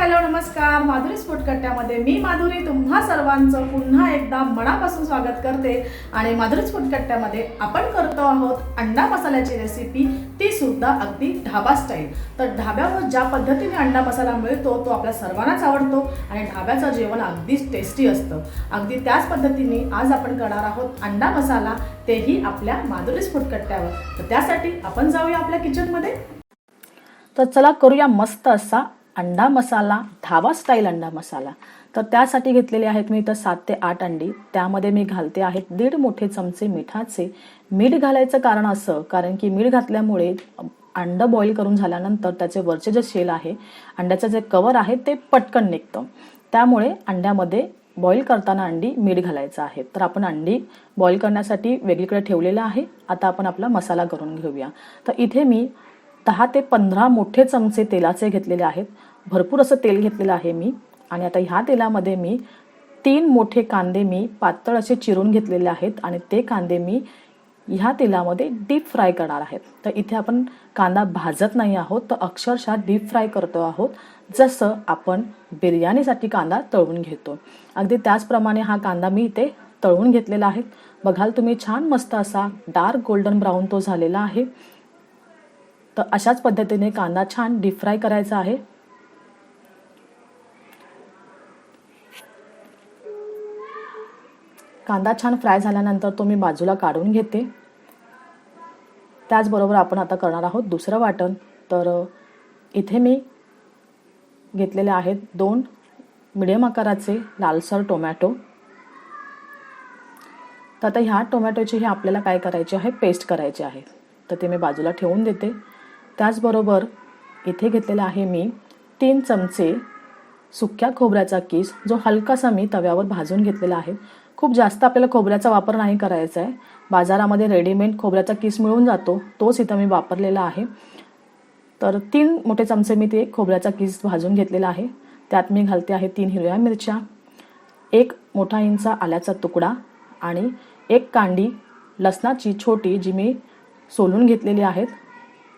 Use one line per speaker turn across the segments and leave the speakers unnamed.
Hello नमस्कार. माधुरी स्फुटकट्ट्यामध्ये मी माधुरी. तुम्हा सर्वांचं पुन्हा एकदा मनापासून स्वागत करते. आणि माधुरी स्फुटकट्ट्यामध्ये आपण करतो आहोत अंडा मसाल्याची रेसिपी ती सुद्धा अगदी ढाबा स्टाईल तर ढाब्यावर ज्या पद्धतीने अंडा मसाला मिळतो तो आपल्या सर्वांनाच आवडतो आणि ढाब्याचं जेवण अगदीच टेस्टी असतं. अगदी त्याच पद्धतीने आज आपण करणार आहोत अंडा मसाला. तेही आपल्या माधुरी स्फुटकट्ट्यावर तर त्यासाठी आपण जाऊया आपल्या किचनमध्ये तर चला करूया मस्त असा अंडा मसाला धावा स्टाईल अंडा मसाला. तर त्यासाठी घेतलेले आहेत मी इथं सात ते आठ अंडी. त्यामध्ये मी घालते आहेत दीड मोठे चमचे मिठाचे. मीठ घालायचं कारण असं कारण की मीठ घातल्यामुळे अंडं बॉईल करून झाल्यानंतर त्याचे वरचे जे शेल आहे अंड्याचं जे कवर आहे ते पटकन निघतं. त्यामुळे अंड्यामध्ये बॉईल करताना अंडी मीठ घालायचं आहे. तर आपण अंडी बॉईल करण्यासाठी वेगळीकडे ठेवलेलं आहे. आता आपण आपला मसाला करून घेऊया. तर इथे मी दहा ते पंधरा मोठे चमचे तेलाचे घेतलेले आहेत. भरपूर असं तेल घेतलेलं आहे मी. आणि आता ह्या तेलामध्ये मी तीन मोठे कांदे मी पातळ असे चिरून घेतलेले आहेत. आणि ते कांदे मी ह्या तेलामध्ये डीप फ्राय करणार आहेत. तर इथे आपण कांदा भाजत नाही आहोत तर अक्षरशः डीप फ्राय करतो आहोत. जसं आपण बिर्याणीसाठी कांदा तळून घेतो. अगदी त्याचप्रमाणे हा कांदा मी इथे तळून घेतलेला आहे. बघाल तुम्ही छान मस्त असा डार्क गोल्डन ब्राऊन तो झालेला आहे. तर अशाच पद्धतीने कांदा छान डीप फ्राय करायचा आहे. कांदा छान फ्राय झाल्यानंतर तो मी बाजूला काढून घेते. त्याचबरोबर आपण आता करणार आहोत दुसरं वाटण. तर इथे मी घेतलेले आहेत दोन मिडियम आकाराचे लालसर टोमॅटो. तर आता ह्या टोमॅटोची हे आपल्याला काय करायचे आहे? पेस्ट करायची आहे. तर ते मी बाजूला ठेवून देते. त्याचबरोबर इथे घेतलेला आहे मी तीन चमचे सुक्या खोबऱ्याचा किस जो हलकासा मी तव्यावर भाजून घेतलेला आहे. खूप जास्त आपल्याला खोबऱ्याचा वापर नाही करायचा आहे बाजारामध्ये रेडीमेड खोबऱ्याचा किस मिळून जातो तोच इथं मी वापरलेला आहे. तर तीन मोठे चमचे मी ते खोबऱ्याचा किस भाजून घेतलेला आहे. त्यात मी घालते आहे तीन हिरव्या मिरच्या एक मोठा इंच आल्याचा तुकडा आणि एक कांडी लसणाची छोटी जी मी सोलून घेतलेली आहेत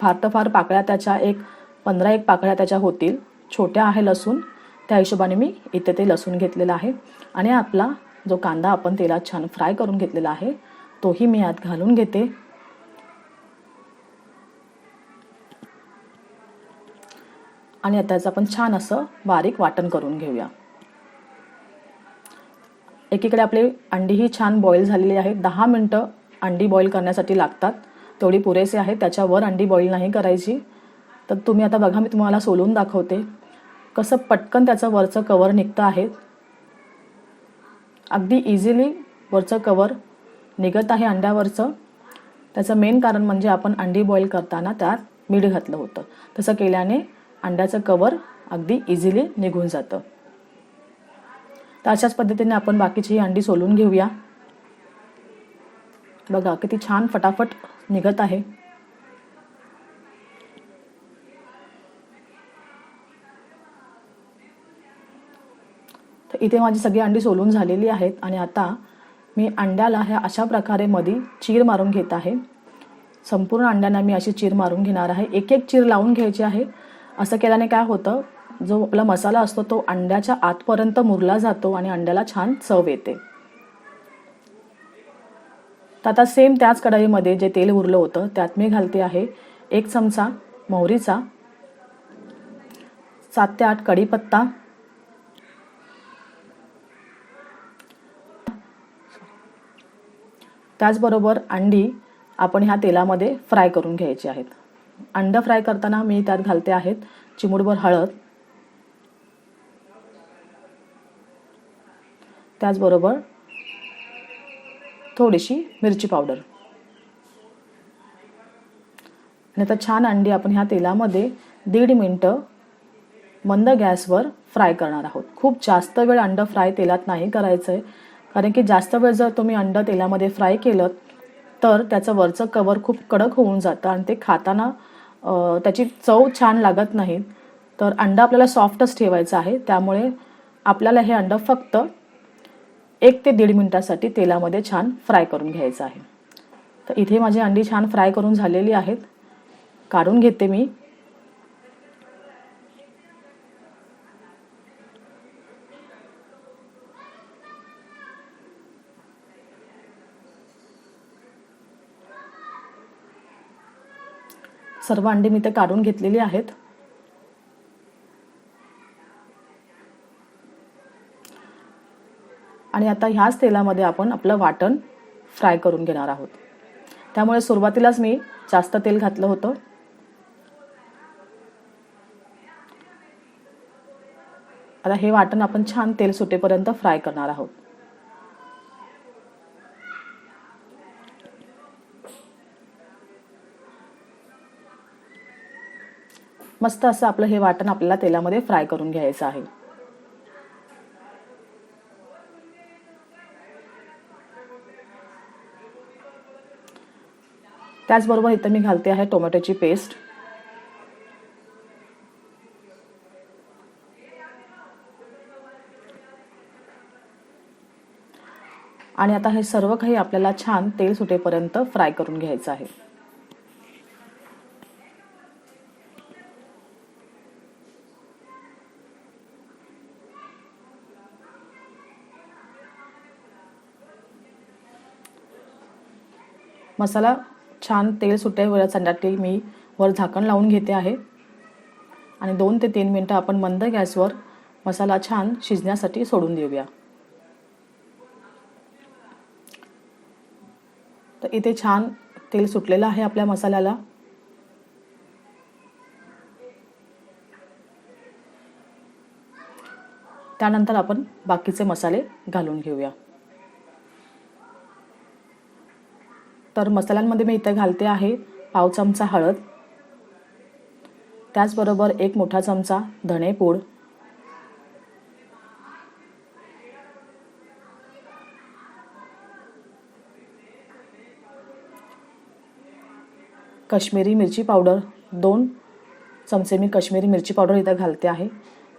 फार तर फार पाकळ्या त्याच्या एक पंधरा एक पाकळ्या त्याच्या होतील. छोट्या आहे लसूण. त्या हिशोबाने मी इथे ते लसूण घेतलेलं आहे. आणि आपला जो कांदा आपण तेलात छान फ्राय करून घेतलेला आहे तोही मी यात घालून घेते. आणि आता याचं आपण छान असं बारीक वाटण करून घेऊया. एकीकडे आपले अंडी ही छान बॉईल झालेली आहे दहा मिनटं अंडी बॉईल करण्यासाठी लागतात. तेवढी पुरेसे आहे त्याच्यावर अंडी बॉईल नाही करायची. तर तुम्ही आता बघा मी तुम्हाला सोलून दाखवते. कसं पटकन त्याचं वरचं कवर निघतं आहे. अगदी इझिली वरचं कवर निघत आहे अंड्यावरचं. त्याचं मेन कारण म्हणजे आपण अंडी बॉईल करताना त्यात मीठ घातलं होतं. तसं केल्याने अंड्याचं कवर अगदी इझिली निघून जातं. तर अशाच पद्धतीने आपण बाकीची ही अंडी सोलून घेऊया. बघा किती छान फटाफट निघत आहे. इथे माझी सगळी अंडी सोलून झालेली आहेत आणि आता मी अंड्याला ह्या अशा प्रकारे मधी चीर मारून घेत आहे. संपूर्ण अंड्यांना मी अशी चीर मारून घेणार आहे. एक एक चीर लावून घ्यायची आहे. असं केल्याने काय होतं? जो आपला मसाला असतो तो अंड्याच्या आतपर्यंत मुरला जातो आणि अंड्याला छान चव येते. तर आता सेम त्याच कढईमध्ये जे तेल उरलं होतं त्यात मी घालते आहे एक चमचा मोहरीचा सात ते आठ कढीपत्ता त्याचबरोबर अंडी आपण ह्या तेलामध्ये फ्राय करून घ्यायची आहेत. अंड फ्राय करताना मी त्यात घालते आहेत चिमुडभर हळद. त्याचबरोबर थोडीशी मिरची पावडर. आणि आता छान अंडी आपण ह्या तेलामध्ये दीड मिनटं मंद गॅसवर फ्राय करणार आहोत. खूप जास्त वेळ अंडं फ्राय तेलात नाही करायचं आहे कारण की जास्त वेळ जर तुम्ही अंड तेलामध्ये फ्राय केलं तर त्याचं वरचं कवर खूप कडक होऊन जातं आणि ते खाताना त्याची चव छान लागत नाही. तर अंड आपल्याला सॉफ्टच ठेवायचं आहे. त्यामुळे आपल्याला हे अंडं फक्त एक ते दीड मिनटासाठी तेलामध्ये छान फ्राय करून घ्यायचं आहे. तर इथे माझी अंडी छान फ्राय करून झालेली आहेत. काढून घेते मी. सर्व अंडी मी ते काढून घेतलेली आहेत. आणि आता ह्याच तेलामध्ये आपण आपलं वाटण फ्राय करून घेणार आहोत. त्यामुळे सुरुवातीलाच मी जास्त तेल घातलं होतं. आता हे वाटण आपण छान तेल सुटेपर्यंत फ्राय करणार आहोत. मस्त असं आपलं हे वाटण आपल्याला तेलामध्ये फ्राय करून घ्यायचं आहे. त्याचबरोबर इथं मी घालते आहे टोमॅटोची पेस्ट. आणि आता हे सर्व काही आपल्याला छान तेल सुटेपर्यंत फ्राय करून घ्यायचं आहे. मसाला छान तेल सुटे वेळासाठी मी वर झाकण लावून घेते आहे. आणि दोन ते तीन मिनटं आपण मंद गॅसवर मसाला छान शिजण्यासाठी सोडून देऊया. तर इथे छान तेल सुटलेलं आहे आपल्या मसाल्याला. त्यानंतर आपण बाकीचे मसाले घालून घेऊया. तर मसाल्यांमध्ये मी इथे घालते आहे पाव चमचा हळद त्याचबरोबर एक मोठा चमचा धणेपूड कश्मीरी मिरची पावडर दोन चमचे मी कश्मीरी मिरची पावडर इथं घालते आहे.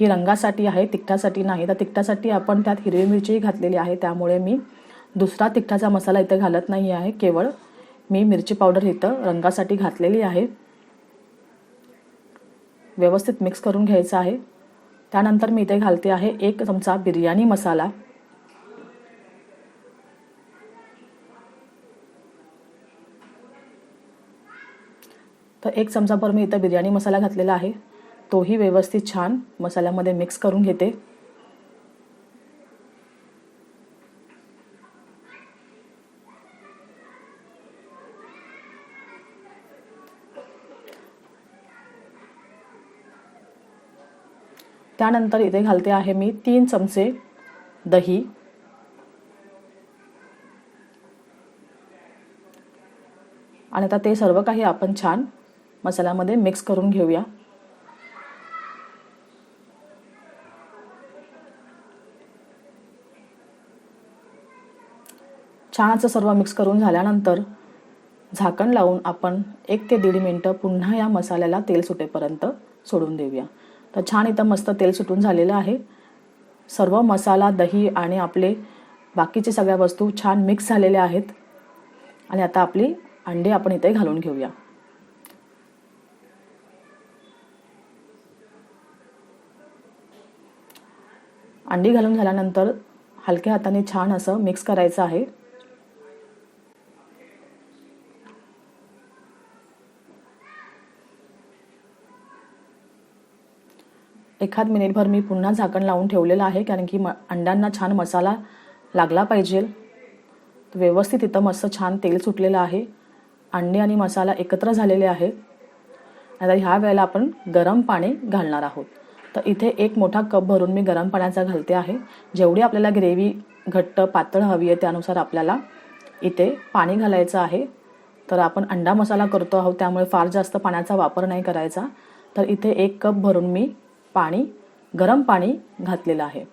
ही रंगासाठी आहे तिखटासाठी नाही. तर तिखटासाठी आपण त्यात हिरवी मिरचीही घातलेली आहे त्यामुळे मी दुसरा तिखटाचा मसाला इथे घालत नाही आहे. केवळ मी मिरची पावडर इथं रंगासाठी घातलेली आहे. व्यवस्थित मिक्स करून घ्यायचं आहे. त्यानंतर मी इथे घालते आहे एक चमचा बिर्याणी मसाला. तर एक चमचाभर मी इथं बिर्याणी मसाला घातलेला आहे. तोही व्यवस्थित छान मसाल्यामध्ये मिक्स करून घेते. त्यानंतर इथे घालते आहे मी तीन चमचे दही. आणि आता ते सर्व काही आपण छान मसाल्यामध्ये मिक्स करून घेऊया. छान असं सर्व मिक्स करून झाल्यानंतर झाकण लावून आपण एक ते दीड मिनटं पुन्हा या मसाल्याला तेल सुटेपर्यंत सोडून देऊया. छान इथं मस्त तेल सुटून झालेलं आहे. सर्व मसाला दही आणि आपले बाकीचे सगळ्या वस्तू छान मिक्स झालेल्या आहेत. आणि आता आपली अंडी आपण इथे घालून घेऊया. अंडी घालून झाल्यानंतर हलक्या हाताने छान असं मिक्स करायचं आहे. एखाद मिनिटभर मी पुन्हा झाकण लावून ठेवलेलं आहे कारण की म अंड्यांना छान मसाला लागला पाहिजे. व्यवस्थित इथं मस्त छान तेल सुटलेलं आहे. अंडी आणि मसाला एकत्र झालेले आहेत. आता ह्या वेळेला आपण गरम पाणी घालणार आहोत. तर इथे एक मोठा कप भरून मी गरम पाण्याचा घालते आहे. जेवढी आपल्याला ग्रेव्ही घट्ट पातळ हवी आहे त्यानुसार आपल्याला इथे पाणी घालायचं आहे. तर आपण अंडा मसाला करतो आहोत त्यामुळे फार जास्त पाण्याचा वापर नाही करायचा. तर इथे एक कप भरून मी पाणी गरम पाणी घातलेलं आहे.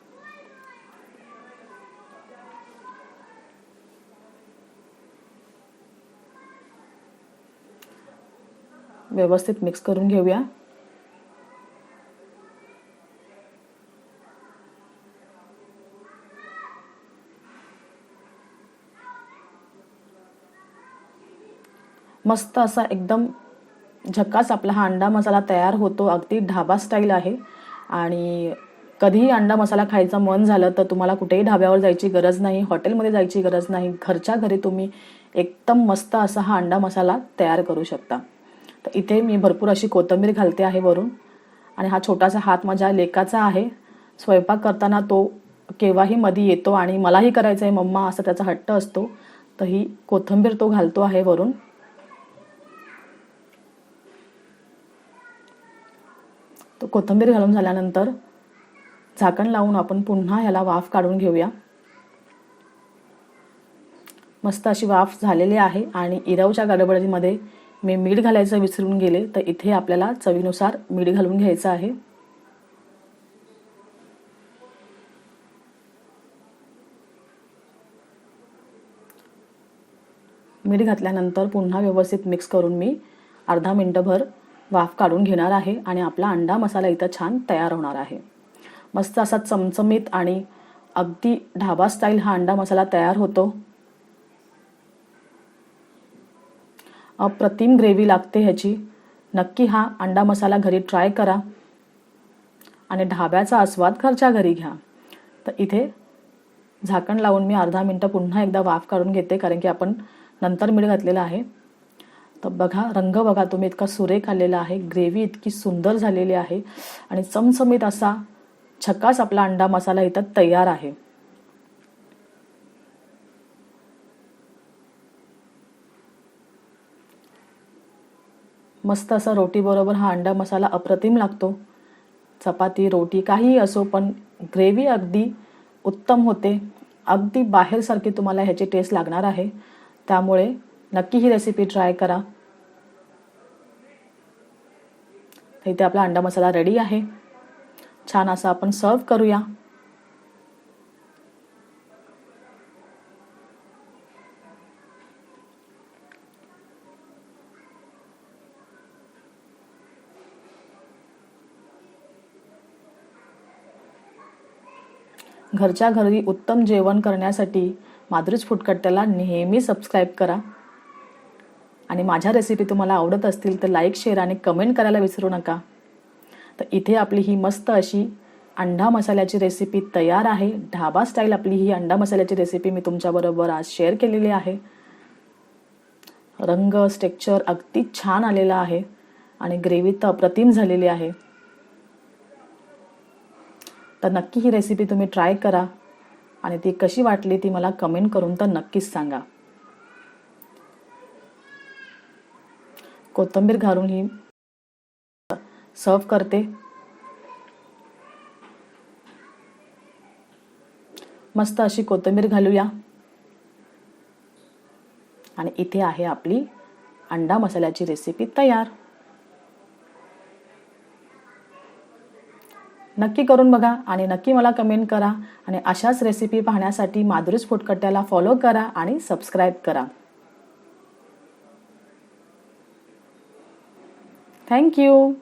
व्यवस्थित मिक्स करून घेऊया. मस्त असा एकदम झक्कास आपला हा अंडा मसाला तयार होतो. अगदी ढाबा स्टाईल आहे. आणि कधीही अंडा मसाला खायचं मन झालं तर तुम्हाला कुठेही ढाब्यावर जायची गरज नाही हॉटेलमध्ये जायची गरज नाही. घरच्या घरी तुम्ही एकदम मस्त असा हा अंडा मसाला तयार करू शकता. तर इथे मी भरपूर अशी कोथिंबीर घालते आहे वरून. आणि हा छोटासा हात माझ्या लेकाचा आहे. स्वयंपाक करताना तो केव्हाही मध्ये येतो आणि मलाही करायचं आहे मम्मा असा त्याचा हट्ट असतो. तर ही कोथिंबीर तो घालतो आहे वरून. तो कोथिंबीर घालून झाल्यानंतर झाकण लावून आपण पुन्हा ह्याला वाफ काढून घेऊया. मस्त अशी वाफ झालेली आहे आणि इरावच्या गडबडीमध्ये मी मीठ घालायचं विसरून गेले तर इथे आपल्याला चवीनुसार मीठ घालून घ्यायचं आहे. मीठ घातल्यानंतर पुन्हा व्यवस्थित मिक्स करून मी अर्धा मिनटंभर वाफ काढून घेणार आहे आणि आपला अंडा मसाला इथं छान तयार होणार आहे. मस्त असा चमचमीत आणि अगदी ढाबा स्टाईल हा अंडा मसाला तयार होतो. अप्रतिम ग्रेव्ही लागते ह्याची. नक्की हा अंडा मसाला घरी ट्राय करा. आणि ढाब्याचा आस्वाद घरच्या घरी घ्या. तर इथे झाकण लावून मी अर्धा मिनटं पुन्हा एकदा वाफ काढून घेते कारण की आपण नंतर मीठ घातलेलं आहे. तर बघा रंग बघा तुम्ही इतका सुरेख आलेला आहे. ग्रेव्ही इतकी सुंदर झालेली आहे. आणि चमचमीत असा छकास आपला अंडा मसाला इथं तयार आहे. मस्त असा रोटीबरोबर हा अंडा मसाला अप्रतिम लागतो. चपाती रोटी काहीही असो पण ग्रेव्ही अगदी उत्तम होते. अगदी बाहेरसारखी तुम्हाला ह्याची टेस्ट लागणार आहे. त्यामुळे नक्की ही रेसिपी ट्राय करा. इथे आपला अंडा मसाला रेडी आहे. छान असा आपण सर्व करूया. घरच्या घरी उत्तम जेवण करण्यासाठी माधुरीच फुटकट्ट्याला नेहमी सबस्क्राईब करा. आणि माझ्या रेसिपी तुम्हाला आवडत असतील तर लाईक शेअर आणि कमेंट करायला विसरू नका. तर इथे आपली ही मस्त अशी अंडा मसाल्याची रेसिपी तयार आहे. ढाबा स्टाईल आपली ही अंडा मसाल्याची रेसिपी मी तुमच्याबरोबर आज शेअर केलेली आहे. रंग स्टेक्चर अगदी छान आलेला आहे आणि ग्रेव्ही तर अप्रतिम झालेली आहे. तर नक्की ही रेसिपी तुम्ही ट्राय करा आणि ती कशी वाटली ती मला कमेंट करून तर नक्कीच सांगा. कोथिंबीर घालून ही सर्व करते. मस्त अशी कोथिंबीर घालूया. आणि इथे आहे आपली अंडा मसाल्याची रेसिपी तयार. नक्की करून बघा आणि नक्की मला कमेंट करा. आणि अशाच रेसिपी पाहण्यासाठी माधुरीच फुटकट्ट्याला फॉलो करा आणि सबस्क्राईब करा. Thank you.